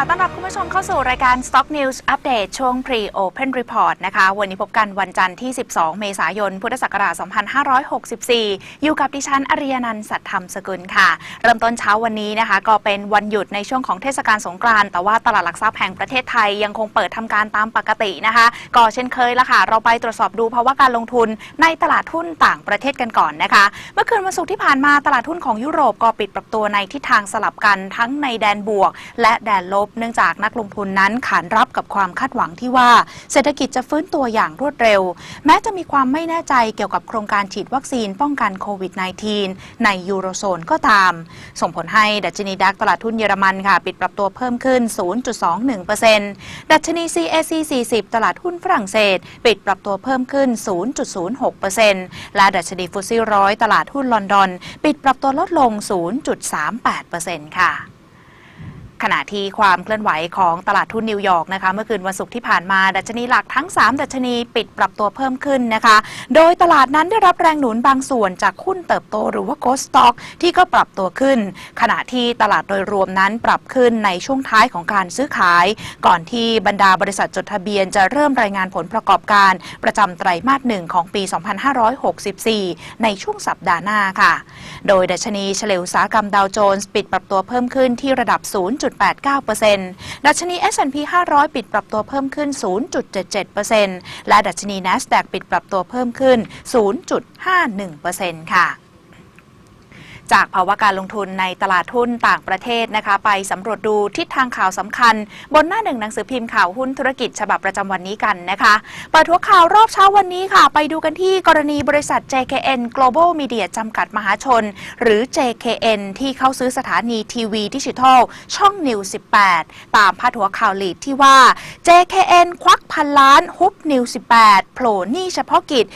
ค่ะต้อนรับ ผู้ชมเข้าสู่รายการ Stock News Update ช่วง Pre Open Report นะคะ วันนี้พบกันวันจันทร์ที่ 12 เมษายน พุทธศักราช 2564 อยู่กับดิฉัน อริยนันท์สัตธรรมสกุลค่ะ เริ่มต้นเช้าวันนี้นะคะ ก็เป็นวันหยุดในช่วงของเทศกาลสงกรานต์แต่ว่าตลาดหลักทรัพย์แห่งประเทศไทยยังคงเปิดทำการตามปกตินะคะ ก็เช่นเคยละค่ะ เราไปตรวจสอบดูภาวะการลงทุนในตลาดหุ้นต่างประเทศกันก่อนนะคะ เมื่อคืนวันศุกร์ที่ผ่านมาตลาดหุ้นของยุโรปก็ปิดปรับตัวในทิศทางสลับกันทั้งในแดนบวก และแดนลบเนื่องจากนักลงทุนนั้นขานรับกับความคาดหวังที่ว่า เศรษฐกิจจะฟื้นตัวอย่างรวดเร็ว แม้จะมีความไม่แน่ใจเกี่ยวกับโครงการฉีดวัคซีนป้องกันโควิด -19 ในยูโรโซนก็ตาม ส่งผลให้ดัชนีดัคตลาดทุนเยอรมันค่ะ ปิดปรับตัวเพิ่มขึ้น 0.21%ดัชนี CAC 40 ตลาดหุ้นฝรั่งเศส ปิดปรับตัวเพิ่มขึ้น 0.06%และดัชนีฟุตซี่ร้อยตลาดหุ้นลอนดอน ปิดปรับตัวลดลง 0.38%ค่ะ ขณะที่ความเคลื่อนไหวของตลาดทุนนิวยอร์กนะคะเมื่อคืนวันศุกร์ที่ผ่านมาดัชนีหลักทั้ง 3 ดัชนีปิดปรับตัวเพิ่มขึ้นนะคะ โดยตลาดนั้นได้รับแรงหนุนบางส่วนจากหุ้นเติบโตหรือว่า Ghost Stock ที่ก็ปรับตัวขึ้น ขณะที่ตลาดโดยรวมนั้นปรับขึ้นในช่วงท้ายของการซื้อขาย ก่อนที่บรรดาบริษัทจดทะเบียนจะเริ่มรายงานผลประกอบการ ประจำไตรมาสหนึ่งของปี 2564 ในช่วงสัปดาห์หน้าค่ะ โดยดัชนีเฉลียอุตสาหกรรมดาวโจนส์ปิดปรับตัวเพิ่มขึ้นที่ระดับ 0. 0.89%ดัชนี S&P 500 ปิดปรับตัวเพิ่มขึ้น 0.77%และดัชนี NASDAQ ปิดปรับตัวเพิ่มขึ้น 0.51%ค่ะ จากภาวะการลงทุนในตลาดหุ้นต่างประเทศนะคะ ไปสำรวจดูทิศทางข่าวสำคัญ บนหน้าหนึ่งหนังสือพิมพ์ข่าวหุ้นธุรกิจฉบับประจำวันนี้กันนะคะเปิดหัวข่าวรอบเช้าวันนี้ค่ะ ไปดูกันที่กรณีบริษัท JKN Global Media จำกัดมหาชน หรือ JKN ที่เข้าซื้อสถานีทีวีดิจิทัล ช่องนิว 18 ตามพาดหัวข่าวลีดที่ว่า JKN ควักพันล้านฮุบนิว 18 โผล่หนี้เฉพาะกิจ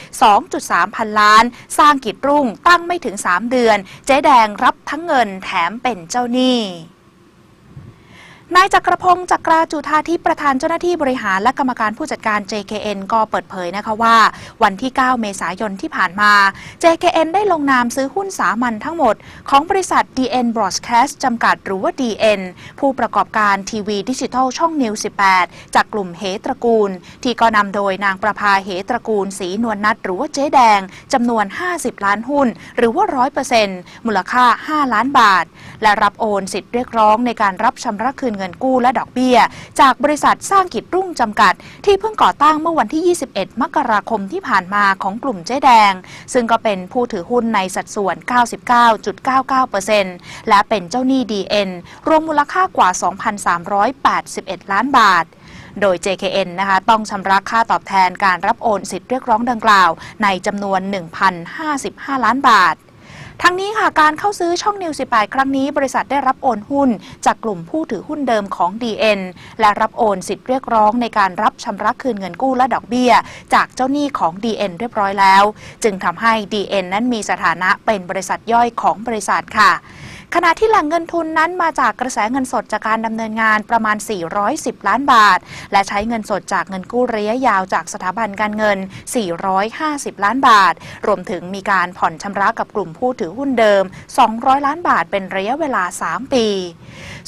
2.3 พันล้าน สร้างกิจรุ่งตั้งไม่ถึง 3 เดือนเจ๊แดงรับทั้งเงินแถมเป็นเจ้าหนี้ นายจักรพงศ์จักราจุธาทิพย์ประธานเจ้าหน้าที่บริหารและกรรมการผู้จัดการ JKN ก็เปิดเผยนะคะว่า วันที่ 9 เมษายนที่ผ่านมา JKN ได้ลงนามซื้อหุ้นสามัญทั้งหมด ของบริษัท DN Broadcast จำกัดหรือว่า DN ผู้ประกอบการทีวีดิจิทัลช่องนิว18 จากกลุ่มเหตระกูล ที่ก็นำโดยนางประภาเหตระกูลสีนวลนัทหรือว่าเจ๊แดงจำนวน 50 ล้านหุ้น หรือว่า 100%มูลค่า 5 ล้านบาท และรับโอนสิทธิ์เรียกร้องในการรับชำระคืนเงินกู้และดอกเบี้ย จากบริษัทสร้างกิจรุ่งจำกัด ที่เพิ่งก่อตั้งเมื่อวันที่ 21 มกราคมที่ผ่านมาของกลุ่มเจ๊แดง ซึ่งก็เป็นผู้ถือหุ้นในสัดส่วน 99.99%และเป็นเจ้าหนี้ DN รวมมูลค่ากว่า 2,381 ล้านบาทโดย JKN นะคะต้องชำระค่าตอบแทนการรับโอนสิทธิ์เรียกร้องดังกล่าว ในจำนวน 1,055 ล้านบาท ทั้งนี้ค่ะการเข้าซื้อช่องนิว 18 ครั้งนี้ บริษัทได้รับโอนหุ้น จากกลุ่มผู้ถือหุ้นเดิมของ DN และรับโอนสิทธิ์เรียกร้องในการรับชำระคืนเงินกู้และดอกเบี้ย จากเจ้าหนี้ของ DN เรียบร้อยแล้ว จึงทำให้ DN นั้นมีสถานะเป็นบริษัทย่อยของบริษัทค่ะ ขณะที่แหล่งเงินทุนนั้นมาจากกระแสเงินสดจากการดำเนินงานประมาณ 410 ล้านบาท และใช้เงินสดจากเงินกู้ระยะยาวจากสถาบันการเงิน 450 ล้านบาท รวมถึงมีการผ่อนชำระกับกลุ่มผู้ถือหุ้นเดิม 200 ล้านบาทเป็นระยะเวลา 3 ปี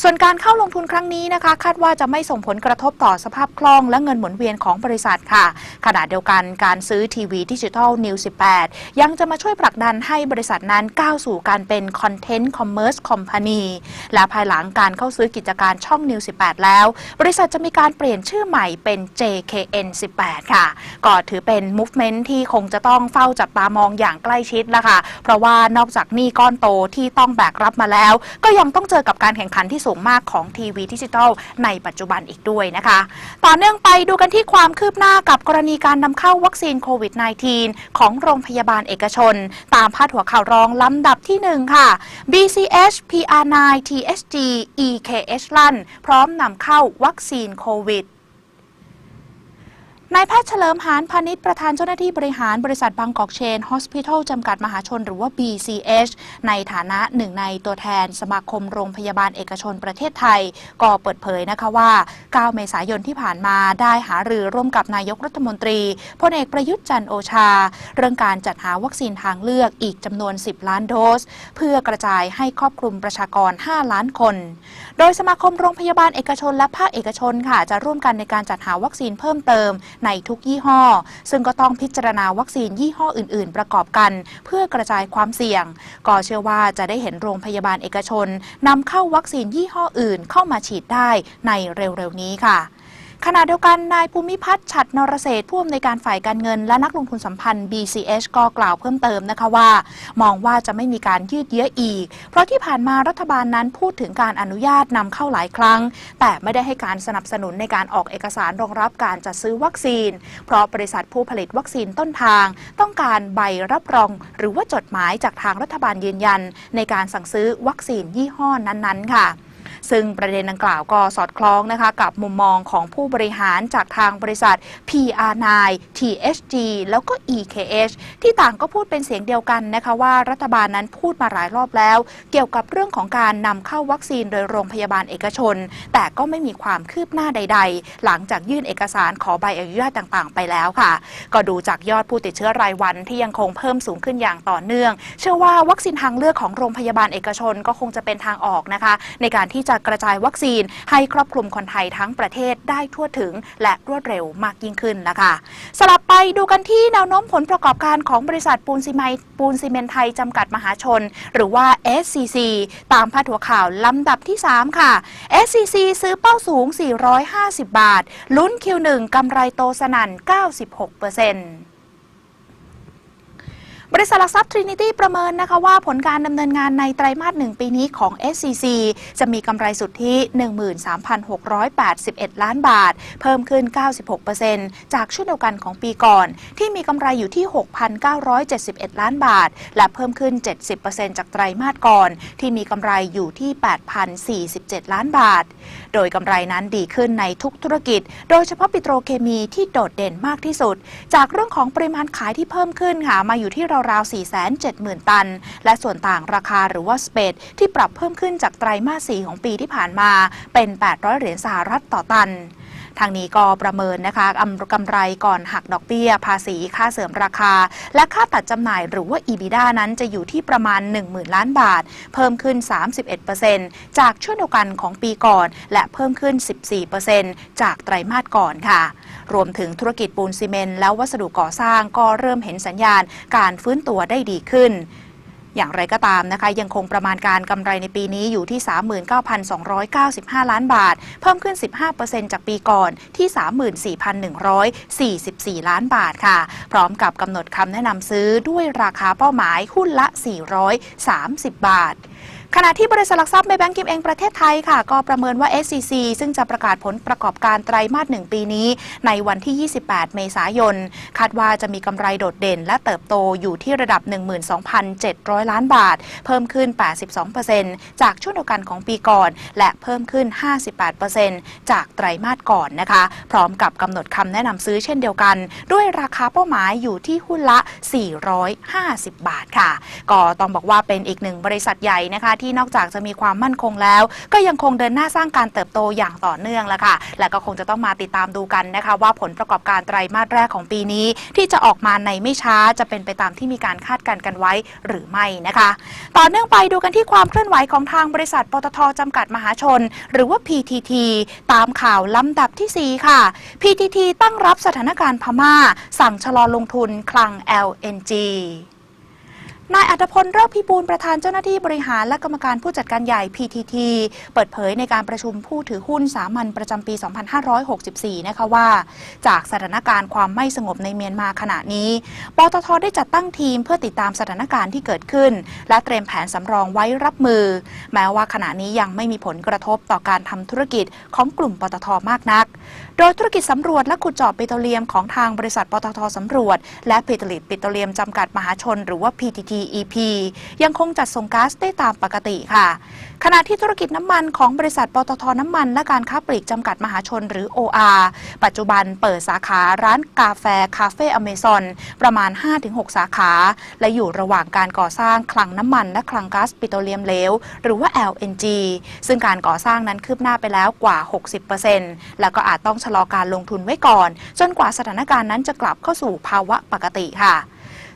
ส่วนการเข้าลงทุนครั้งนี้นะคะ คาดว่าจะไม่ส่งผลกระทบต่อสภาพคล่องและเงินหมุนเวียนของบริษัทค่ะ ขณะเดียวกันการซื้อทีวีดิจิทัลนิว18 ยังจะมาช่วยผลักดันให้บริษัทนั้นก้าวสู่การเป็นคอนเทนต์คอมเมอร์สคอมพานีและภายหลังการเข้าซื้อกิจการช่องนิว 18 แล้ว บริษัทจะมีการเปลี่ยนชื่อใหม่เป็น JKN 18 ค่ะ ก็ถือเป็น movement ที่คงจะต้องเฝ้าจับตามองอย่างใกล้ชิดละค่ะ เพราะว่านอกจากหนี้ก้อนโตที่ต้องแบกรับมาแล้ว ก็ยังต้องเจอกับการแข่งขันที่สูงมากของทีวีดิจิทัลในปัจจุบันอีกด้วยนะคะ ต่อเนื่องไปดูกันที่ความคืบหน้ากับกรณีการนำเข้าวัคซีนโควิด -19 ของโรงพยาบาลเอกชน ตามพาดหัวข่าวรองลำดับที่ 1 ค่ะ BCH HPR9 THG EKH ลั่น พร้อมนำเข้าวัคซีนโควิด นายแพทย์เฉลิมหานพาณิชย์ประธานเจ้าหน้าที่บริหารบริษัทบางกอกเชนฮอสพิทอลจำกัดมหาชนหรือว่า BCH ในฐานะหนึ่งในตัวแทนสมาคมโรงพยาบาลเอกชนประเทศไทย ก็เปิดเผยนะคะว่า 9 เมษายนที่ผ่านมาได้หารือร่วมกับนายกรัฐมนตรีพลเอกประยุทธ์จันโอชา เรื่องการจัดหาวัคซีนทางเลือกอีกจำนวน 10 ล้านโดส เพื่อกระจายให้ครอบคลุมประชากร 5 ล้านคน โดยสมาคมโรงพยาบาลเอกชนและภาคเอกชนค่ะจะร่วมกันในการจัดหาวัคซีนเพิ่มเติมในทุกยี่ห้อ ซึ่งก็ต้องพิจารณาวัคซีนยี่ห้ออื่น ๆ ประกอบกัน เพื่อกระจายความเสี่ยง ก็เชื่อว่าจะได้เห็นโรงพยาบาลเอกชนนำเข้าวัคซีนยี่ห้ออื่นเข้ามาฉีดได้ในเร็ว ๆ นี้ค่ะ ขณะเดียวกันนายภูมิพัฒน์ฉัดนรเศษผู้อำนวยการฝ่ายการเงิน และนักลงทุนสัมพันธ์ BCH ก็กล่าวเพิ่มเติมนะคะว่า มองว่าจะไม่มีการยืดเยื้ออีก เพราะที่ผ่านมารัฐบาลนั้นพูดถึงการอนุญาตนำเข้าหลายครั้ง แต่ไม่ได้ให้การสนับสนุนในการออกเอกสารรองรับการจัดซื้อวัคซีน เพราะบริษัทผู้ผลิตวัคซีนต้นทาง ต้องการใบรับรอง หรือว่าจดหมายจากทางรัฐบาลยืนยัน ในการสั่งซื้อวัคซีนยี่ห้อนั้นๆ ค่ะ ซึ่งประเด็นดังกล่าวก็สอดคล้องนะคะกับมุมมองของผู้บริหารจากทางบริษัท PR9 THG แล้วก็ EKH ที่ต่างก็พูดเป็นเสียงเดียวกันนะคะว่ารัฐบาลนั้นพูดมาหลายรอบแล้ว เกี่ยวกับเรื่องของการนำเข้าวัคซีนโดยโรงพยาบาลเอกชน แต่ก็ไม่มีความคืบหน้าใด ๆ หลังจากยื่นเอกสารขอใบอนุญาตต่างๆ ไปแล้วค่ะ ก็ดูจากยอดผู้ติดเชื้อรายวันที่ยังคงเพิ่มสูงขึ้นอย่างต่อเนื่อง เชื่อว่าวัคซีนทางเลือกของโรงพยาบาลเอกชนก็คงจะเป็นทางออกนะคะ ในการที่จะกระจายวัคซีนให้ครอบคลุมคนไทยทั้งประเทศได้ทั่วถึง และรวดเร็วมากยิ่งขึ้นนะคะ สลับไปดูกันที่แนวโน้มผลประกอบการของบริษัทปูนซีเมนต์ปูนซีเมนไทยจำกัดมหาชน หรือว่า SCC ตามพาดหัวข่าวลำดับที่ 3 ค่ะ SCC ซื้อเป้าสูง 450 บาท ลุ้น Q1 กำไรโตสนั่น 96% บริษัทหลักทรัพย์ Trinity ประเมินนะคะว่าผลการดำเนินงานในไตรมาสหนึ่งปีนี้ของ SCC จะมีกำไรสุทธิ 13,681 ล้านบาท เพิ่มขึ้น 96%จากช่วงเดียวกันของปีก่อน ที่มีกำไรอยู่ที่ 6,971 ล้านบาท และเพิ่มขึ้น 70%จากไตรมาสก่อน ที่มีกำไรอยู่ที่ 8,047 ล้านบาท โดยกำไรนั้นดีขึ้นในทุกธุรกิจ โดยเฉพาะปิโตรเคมีที่โดดเด่นมากที่สุด จากเรื่องของปริมาณขายที่เพิ่มขึ้นค่ะมาอยู่ที่ราวๆ 470,000 ตัน และส่วนต่างราคาหรือว่าสเปดที่ปรับเพิ่มขึ้นจากไตรมาส 4 ของปีที่ผ่านมาเป็น 800 เหรียญสหรัฐต่อตัน ทางนี้ก็ประเมินนะคะกำกำไรก่อนหักดอกเบี้ย ภาษีค่าเสริมราคา และค่าตัดจำหน่ายหรือว่า EBITDA นั้นจะอยู่ที่ประมาณ 10,000 ล้านบาท เพิ่มขึ้น 31%จากช่วงเดียวกันของปีก่อน และเพิ่มขึ้น 14%จากไตรมาสก่อนค่ะ รวมถึงธุรกิจปูนซีเมนต์และวัสดุก่อสร้างก็เริ่มเห็นสัญญาณการฟื้นตัวได้ดีขึ้น อย่างไรก็ตามนะคะ ยังคงประมาณการกำไรในปีนี้อยู่ที่ 39,295 ล้านบาท เพิ่มขึ้น 15%จากปีก่อนที่ 34,144 ล้านบาทค่ะ พร้อมกับกำหนดคำแนะนำซื้อด้วยราคาเป้าหมายหุ้นละ 430 บาท ขณะที่บริษัทหลักทรัพย์ในแบงก์กิมเองประเทศไทยค่ะ ก็ประเมินว่า SCC ซึ่งจะประกาศผลประกอบการไตรมาสหนึ่งปีนี้ ในวันที่ 28 เมษายน คาดว่าจะมีกำไรโดดเด่น และเติบโตอยู่ที่ระดับ 12,700 ล้านบาท เพิ่มขึ้น 82%จากช่วงเดียวกันของปีก่อน และเพิ่มขึ้น 58%จากไตรมาสก่อนนะคะ พร้อมกับกำหนดคำแนะนำซื้อเช่นเดียวกัน ด้วยราคาเป้าหมายอยู่ที่หุ้นละ 450 บาทค่ะ ก็ต้องบอกว่าเป็นอีกหนึ่งบริษัทใหญ่นะคะที่นอกจากจะมีความมั่นคงแล้ว ก็ยังคงเดินหน้าสร้างการเติบโตอย่างต่อเนื่องแล้วค่ะ และก็คงจะต้องมาติดตามดูกันนะคะ ว่าผลประกอบการไตรมาสแรกของปีนี้ ที่จะออกมาในไม่ช้าจะเป็นไปตามที่มีการคาดการณ์กันไว้หรือไม่นะคะ ต่อเนื่องไปดูกันที่ความเคลื่อนไหวของทางบริษัทปตทจำกัดมหาชน หรือว่า PTT ตามข่าวลำดับทีสี่4 ค่ะ PTT ตั้งรับสถานการณ์พม่า สั่งชะลอลงทุนคลัง LNG นายอัตพลเลิกพิบูลประธานเจ้าหน้าที่บริหารและกรรมการผู้จัดการใหญ่ PTT เปิดเผยในการประชุมผู้ถือหุ้นสามัญประจำปี 2564 นะคะว่า จากสถานการณ์ความไม่สงบในเมียนมาขณะนี้ ปตทได้จัดตั้งทีมเพื่อติดตามสถานการณ์ที่เกิดขึ้น และเตรียมแผนสำรองไว้รับมือ แม้ว่าขณะนี้ยังไม่มีผลกระทบต่อการทำธุรกิจของกลุ่มปตทมากนัก โดยธุรกิจสำรวจและขุดเจาะปิโตรเลียมของทางบริษัทปตทสำรวจ และผลิตปิโตรเลียมจำกัดมหาชน หรือว่า PTT PEP ยังคงจัดส่งก๊าซได้ตามปกติค่ะ ขณะที่ธุรกิจน้ำมันของบริษัทปตทน้ำมัน และการค้าปลีกจำกัดมหาชนหรือ OR ปัจจุบันเปิดสาขาร้านกาแฟคาเฟ่อเมซอนประมาณ 5-6 สาขา และอยู่ระหว่างการก่อสร้างคลังน้ำมัน และคลังก๊าซปิโตรเลียมเหลวหรือว่า LNG ซึ่งการก่อสร้างนั้นคืบหน้าไปแล้วกว่า 60%แล้วก็อาจต้องชะลอการลงทุนไว้ก่อน จนกว่าสถานการณ์นั้นจะกลับเข้าสู่ภาวะปกติค่ะ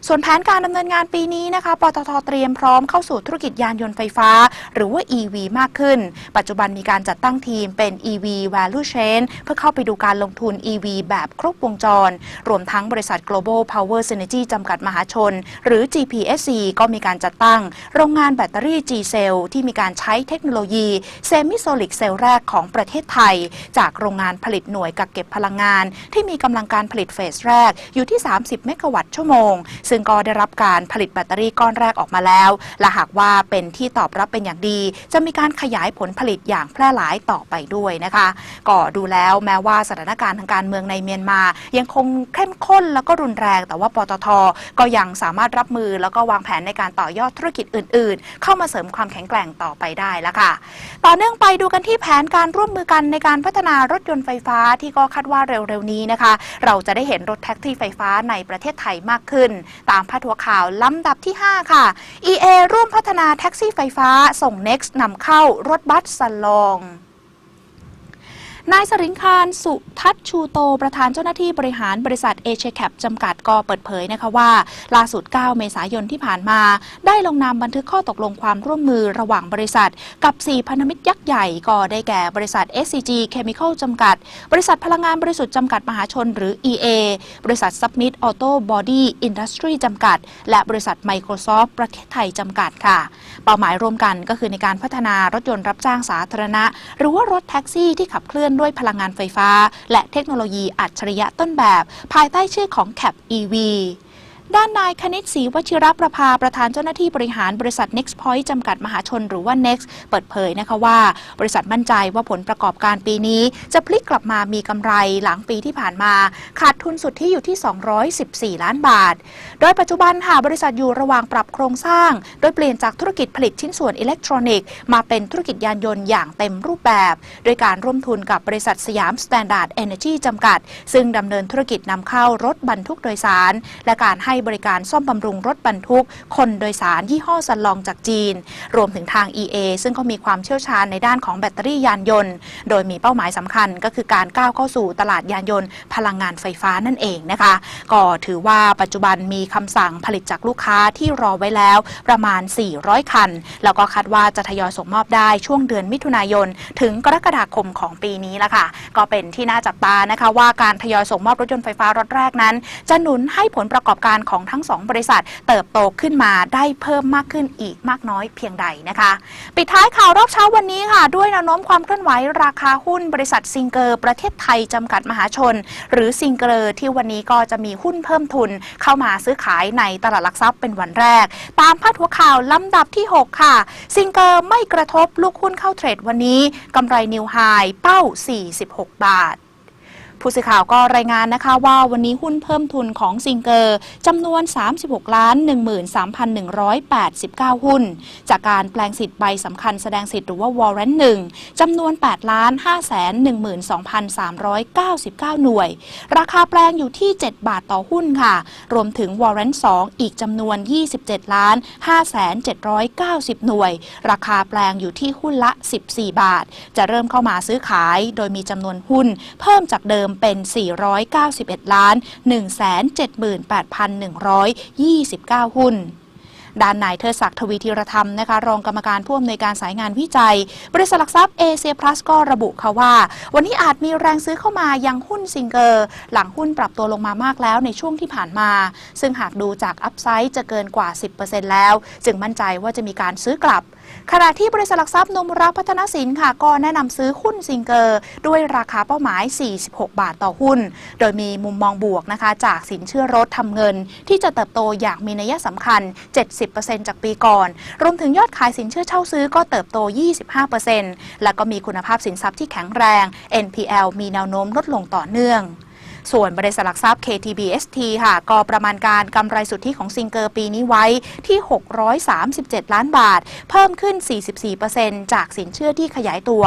ส่วนแผนการดำเนินงานปีนี้นะคะ ปตทเตรียมพร้อมเข้าสู่ธุรกิจยานยนต์ไฟฟ้า หรือว่า EV มากขึ้น ปัจจุบันมีการจัดตั้งทีมเป็น EV Value Chain เพื่อเข้าไปดูการลงทุน EV แบบครบวงจร รวมทั้งบริษัท Global Power Synergy จำกัดมหาชน หรือ GPSC ก็มีการจัดตั้ง โรงงานแบตเตอรี่ G-Cell ที่มีการใช้เทคโนโลยีเซมิโซลิกเซลแรกของประเทศไทย จากโรงงานผลิตหน่วยกักเก็บพลังงาน ที่มีกำลังการผลิตเฟสแรกอยู่ที่ 30 เมกะวัตต์ชั่วโมงซึ่งก็ได้รับการผลิตแบตเตอรี่ก้อนแรกออกมาแล้ว และหากว่าเป็นที่ตอบรับเป็นอย่างดี จะมีการขยายผลผลิตอย่างแพร่หลายต่อไปด้วยนะคะ ก็ดูแล้วแม้ว่าสถานการณ์ทางการเมืองในเมียนมา ยังคงเข้มข้นแล้วก็รุนแรง แต่ว่าปตทก็ยังสามารถรับมือแล้วก็วางแผนในการต่อยอดธุรกิจอื่น ๆ เข้ามาเสริมความแข็งแกร่งต่อไปได้แล้วค่ะ ต่อเนื่องไปดูกันที่แผนการร่วมมือกันในการพัฒนารถยนต์ไฟฟ้าที่ก็คาดว่าเร็วๆนี้นะคะ เราจะได้เห็นรถแท็กซี่ไฟฟ้าในประเทศไทยมากขึ้นตามพาดหัวข่าวลำดับที่ 5 ค่ะ EA ร่วมพัฒนาแท็กซี่ไฟฟ้าส่ง Next นำเข้ารถบัสสลอง นายสริงคารสุทัศชูโต ประธานเจ้าหน้าที่บริหารบริษัทเอเชียแคปจำกัดก็เปิดเผยนะคะว่า ล่าสุด 9 เมษายนที่ผ่านมา ได้ลงนามบันทึกข้อตกลงความร่วมมือระหว่างบริษัท กับ 4 พันธมิตรยักษ์ใหญ่ก็ได้แก่บริษัท SCG Chemical จำกัด บริษัทพลังงานบริสุทธิ์จำกัดมหาชนหรือ EA บริษัท Submit Auto Body Industry จำกัด และบริษัท Microsoft ประเทศไทยจำกัดค่ะ เป้าหมายร่วมกันก็คือในการพัฒนารถยนต์รับจ้างสาธารณะ หรือว่ารถแท็กซี่ที่ขับเคลื่อนด้วยพลังงานไฟฟ้า และเทคโนโลยีอัจฉริยะต้นแบบ ภายใต้ชื่อของ CAP EV ด้านนายคณิตศรีวชิรประภาประธานเจ้าหน้าที่บริหารบริษัท Next Point จำกัดมหาชนหรือว่า Next เปิดเผยนะคะว่า บริษัทมั่นใจว่าผลประกอบการปีนี้ จะพลิกกลับมามีกำไรหลังปีที่ผ่านมา ขาดทุนสุดที่อยู่ที่ 214 ล้านบาท โดยปัจจุบันค่ะบริษัทอยู่ระหว่างปรับโครงสร้าง โดยเปลี่ยนจากธุรกิจผลิตชิ้นส่วนอิเล็กทรอนิกส์มาเป็นธุรกิจยานยนต์อย่างเต็มรูปแบบ โดยการร่วมทุนกับบริษัทสยามสแตนดาร์ดเอเนจีจำกัด ซึ่งดำเนินธุรกิจนำเข้ารถบรรทุกโดยสาร และการให้บริการซ่อมบำรุงรถบรรทุก คนโดยสารยี่ห้อสันลองจากจีน รวมถึงทาง EA ซึ่งก็มีความเชี่ยวชาญในด้านของแบตเตอรี่ยานยนต์ โดยมีเป้าหมายสำคัญก็คือการก้าวเข้าสู่ตลาดยานยนต์ พลังงานไฟฟ้านั่นเองนะคะ ก็ถือว่าปัจจุบันมีคำสั่งผลิตจากลูกค้าที่รอไว้แล้วประมาณ 400 คัน แล้วก็คาดว่าจะทยอยส่งมอบได้ช่วงเดือนมิถุนายน ถึงกรกฎาคมของปีนี้ละค่ะ ก็เป็นที่น่าจับตานะคะว่าการทยอยส่งมอบรถยนต์ไฟฟ้ารถแรกนั้น จะหนุนให้ผลประกอบการของทั้งสองบริษัท เติบโตขึ้นมาได้เพิ่มมากขึ้นอีกมากน้อยเพียงใดนะคะ ปิดท้ายข่าวรอบเช้าวันนี้ค่ะ ด้วยแนวโน้มความเคลื่อนไหวราคาหุ้นบริษัทซิงเกอร์ประเทศไทยจำกัดมหาชน หรือซิงเกอร์ที่วันนี้ก็จะมีหุ้นเพิ่มทุน เข้ามาซื้อขายในตลาดหลักทรัพย์เป็นวันแรก ตามพาดหัวข่าวลำดับที่ 6 ค่ะ ซิงเกอร์ไม่กระทบลูกหุ้นเข้าเทรดวันนี้กำไรนิวไฮเป้า 46 บาท ผู้สื่อข่าวก็รายงานนะคะว่าวันนี้หุ้นเพิ่มทุนของซิงเกอร์จำนวน 36 ล้าน 13,189 หุ้น จากการแปลงสิทธิ์ใบสำคัญแสดงสิทธิ์หรือว่าวอร์เรนต์1จำนวน 8 ล้าน 512,399 หน่วย ราคาแปลงอยู่ที่ 7 บาทต่อหุ้นค่ะ รวมถึงวอร์เรนต์2อีกจำนวน 27 ล้าน 5,790 หน่วย ราคาแปลงอยู่ที่หุ้นละ 14 บาท จะเริ่มเข้ามาซื้อขาย โดยมีจำนวนหุ้นเพิ่มจากเดิมเป็น 491 ล้าน 178,129 หุ้นด้านนายเทิดศักดิ์ทวีธีรธรรมนะคะรองกรรมการผู้อำนวยการสายงานวิจัย บริษัทหลักทรัพย์เอเชียพลัสก็ระบุค่ะว่า วันนี้อาจมีแรงซื้อเข้ามายังหุ้นซิงเกอร์ หลังหุ้นปรับตัวลงมามากแล้วในช่วงที่ผ่านมา ซึ่งหากดูจากอัพไซด์จะเกินกว่า 10%แล้ว จึงมั่นใจว่าจะมีการซื้อกลับ ขณะที่บริษัทหลักทรัพย์นมรักพัฒนสินค่ะ ก็แนะนำซื้อหุ้นซิงเกอร์ ด้วยราคาเป้าหมาย 46 บาทต่อหุ้น โดยมีมุมมองบวกนะคะจากสินเชื่อรถทำเงิน ที่จะเติบโตอย่างมีนัยสำคัญ 70%จากปีก่อน รวมถึงยอดขายสินเชื่อเช่าซื้อก็เติบโต 25%และก็มีคุณภาพสินทรัพย์ที่แข็งแรง NPL มีแนวโน้มลดลงต่อเนื่อง ส่วนบริษัทหลักทรัพย์ KTBST ค่ะ ก็ประมาณการกำไรสุทธิของซิงเกอร์ปีนี้ไว้ที่ 637 ล้านบาท เพิ่มขึ้น 44%จากสินเชื่อที่ขยายตัว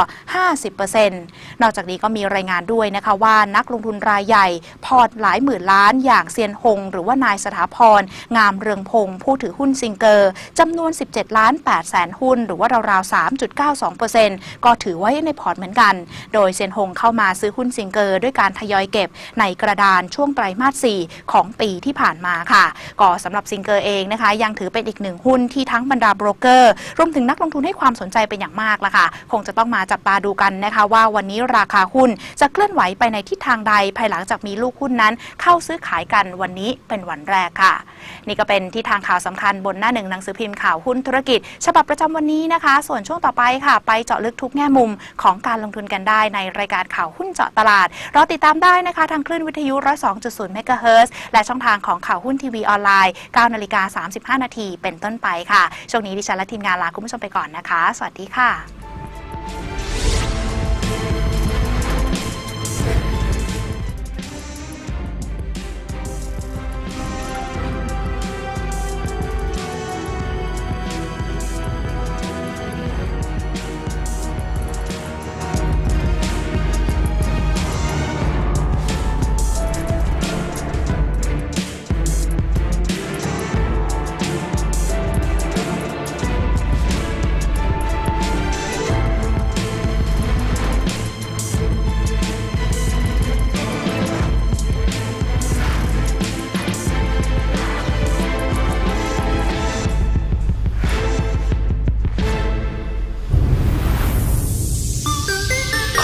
50%นอกจากนี้ก็มีรายงานด้วยนะคะว่านักลงทุนรายใหญ่ พอร์ตหลายหมื่นล้านอย่างเซียนหง หรือว่านายสถาพร งามเรืองพงศ์ผู้ถือหุ้นซิงเกอร์จำนวน 17 ล้าน8แสนหุ้น หรือว่าราวๆ 3.92%ก็ถือไว้ในพอร์ตเหมือนกัน โดยเซียนหงเข้ามาซื้อหุ้นซิงเกอร์ด้วยการทยอยเก็บในกระดานช่วงไตรมาส 4 ของปีที่ผ่านมาค่ะ ก็สำหรับซิงเกอร์เองนะคะ ยังถือเป็นอีกหนึ่งหุ้นที่ทั้งบรรดาโบรกเกอร์รวมถึงนักลงทุนให้ความสนใจเป็นอย่างมากละค่ะ คงจะต้องมาจับตาดูกันนะคะว่าวันนี้ราคาหุ้นจะเคลื่อนไหวไปในทิศทางใดภายหลังจากมีลูกหุ้นนั้น เข้าซื้อขายกันวันนี้เป็นวันแรกค่ะนี่ก็เป็นที่ทางข่าวสำคัญบนหน้าหนึ่งหนังสือพิมพ์ข่าวหุ้นธุรกิจ ฉบับประจำวันนี้นะคะ ส่วนช่วงต่อไปค่ะ ไปเจาะลึกทุกแง่มุมของการลงทุนกันได้ในรายการข่าวหุ้นเจาะตลาดรอติดตามได้นะคะทางคลื่นวิทยุ 102.0 เมกะเฮิรตซ์และช่องทางของข่าวหุ้นทีวีออนไลน์ 9 นาฬิกา 35 นาทีเป็นต้นไปค่ะ ช่วงนี้ดิฉันและทีมงานลาคุณผู้ชมไปก่อนนะคะ สวัสดีค่ะ